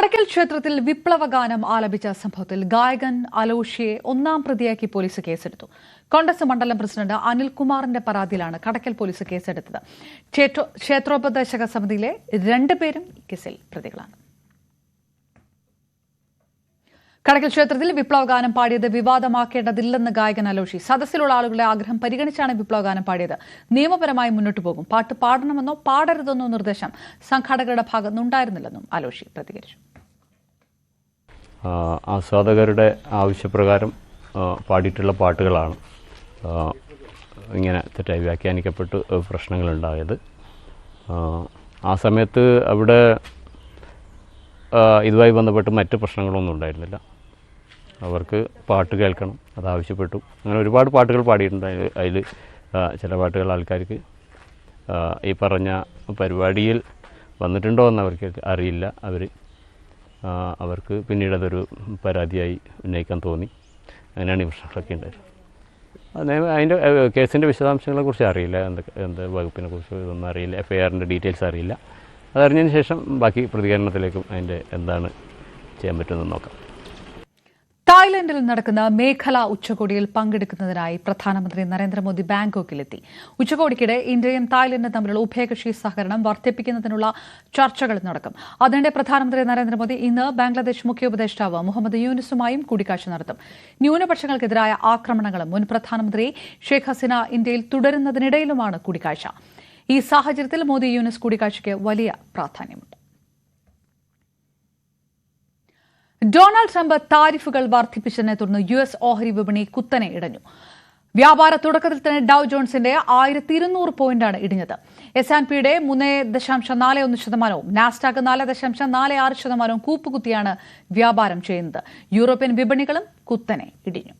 കടക്കൽ ക്ഷേത്രത്തിൽ വിപ്ലവഗാനം ആലപിച്ച സംഭവത്തിൽ ഗായകൻ അലോഷിയെ ഒന്നാം പ്രതിയാക്കി പോലീസ് കേസെടുത്തു. കോൺഗ്രസ് മണ്ഡലം പ്രസിഡന്റ് അനിൽകുമാറിന്റെ പരാതിയിലാണ് കടക്കൽ പോലീസ് കേസെടുത്തത്. ക്ഷേത്ര- ക്ഷേത്രോപദേശക സമിതിയിലെ രണ്ടുപേരും പേരും കേസിൽ പ്രതികളാണ്. കടക്കൽ ക്ഷേത്രത്തിൽ വിപ്ലവഗാനം പാടിയത് വിവാദമാക്കേണ്ടതില്ലെന്ന് ഗായകൻ അലോഷി. സദസ്സിലുള്ള ആളുകളുടെ ആഗ്രഹം പരിഗണിച്ചാണ് വിപ്ലവഗാനം പാടിയത്. നിയമപരമായി മുന്നോട്ടു പോകും. പാട്ട് പാടണമെന്നോ പാടരുതെന്നോ നിർദ്ദേശം സംഘാടകരുടെ ഭാഗത്തുനിന്നുണ്ടായിരുന്നില്ലെന്നും അലോഷി പ്രതികരിച്ചു. ആസ്വാദകരുടെ ആവശ്യപ്രകാരം പാടിയിട്ടുള്ള പാട്ടുകളാണ് ഇങ്ങനെ തെറ്റായി വ്യാഖ്യാനിക്കപ്പെട്ട് പ്രശ്നങ്ങളുണ്ടായത്. ആ സമയത്ത് അവിടെ ഇതുമായി ബന്ധപ്പെട്ട് മറ്റ് പ്രശ്നങ്ങളൊന്നും ഉണ്ടായിരുന്നില്ല. അവർക്ക് പാട്ട് കേൾക്കണം അതാവശ്യപ്പെട്ടു അങ്ങനെ ഒരുപാട് പാട്ടുകൾ പാടിയിട്ടുണ്ട് അതിൽ ചില പാട്ടുകൾ ആൾക്കാർക്ക് ഈ പറഞ്ഞ പരിപാടിയിൽ വന്നിട്ടുണ്ടോ എന്ന് അവർക്ക് അറിയില്ല. അവർ അവർക്ക് പിന്നീട് അതൊരു പരാതിയായി ഉന്നയിക്കാൻ തോന്നി. അങ്ങനെയാണ് ഈ പ്രശ്നങ്ങളൊക്കെ ഉണ്ടായത്. അത് അതിന്റെ കേസിന്റെ വിശദാംശങ്ങളെ കുറിച്ച് അറിയില്ല. എന്തൊക്കെ എന്ത് വകുപ്പിനെ കുറിച്ച് ഇതൊന്നും അറിയില്ല. എഫ് ഐ ആറിന്റെ ഡീറ്റെയിൽസ് അറിയില്ല. അതറിഞ്ഞതിന് ശേഷം ബാക്കി പ്രതികരണത്തിലേക്കും അതിന്റെ എന്താണ് ചെയ്യാൻ പറ്റുമെന്ന് നോക്കാം. തായ്ലൻഡിൽ നടക്കുന്ന മേഖലാ ഉച്ചകോടിയിൽ പങ്കെടുക്കുന്നതിനായി പ്രധാനമന്ത്രി നരേന്ദ്രമോദി ബാങ്കോക്കിലെത്തി. ഉച്ചകോടിക്കിടെ ഇന്ത്യയും തായ്ലൻഡും തമ്മിലുള്ള ഉഭയകക്ഷി സഹകരണം വർദ്ധിപ്പിക്കുന്നതിനുള്ള ചർച്ചകൾ നടക്കും. അതിനിടെ പ്രധാനമന്ത്രി നരേന്ദ്രമോദി ഇന്ന് ബംഗ്ലാദേശ് മുഖ്യ ഉപദേഷ്ടാവ് മുഹമ്മദ് യൂനിസുമായും കൂടിക്കാഴ്ച നടത്തും. ന്യൂനപക്ഷങ്ങൾക്കെതിരായ ആക്രമണങ്ങളും മുൻ പ്രധാനമന്ത്രി ഷെയ്ഖ് ഹസീന ഇന്ത്യയിൽ തുടരുന്നതിനിടയിലുമാണ് കൂടിക്കാഴ്ച. ഈ സാഹചര്യത്തിൽ മോദി യൂനിസ് കൂടിക്കാഴ്ചയ്ക്ക് വലിയ പ്രാധാന്യമുണ്ട്. ഡൊണാൾഡ് ട്രംപ് താരിഫുകൾ വർദ്ധിപ്പിച്ചതിനെ തുടർന്ന് യു എസ് ഓഹരി വിപണി കുത്തനെ ഇടഞ്ഞു. വ്യാപാര തുടക്കത്തിൽ തന്നെ ഡൌ ജോൺസിന്റെ ആയിരത്തി ഇരുന്നൂറ് പോയിന്റാണ് ഇടിഞ്ഞത്. എസ് ആൻഡ് പിയുടെ മൂന്ന് ദശാംശം നാല് ഒന്ന് ശതമാനവും നാസ്റ്റാക്ക് നാല് ദശാംശം നാല് ആറ് ശതമാനവും കൂപ്പുകുത്തിയാണ് വ്യാപാരം ചെയ്യുന്നത്. യൂറോപ്യൻ വിപണികളും കുത്തനെ ഇടിഞ്ഞു.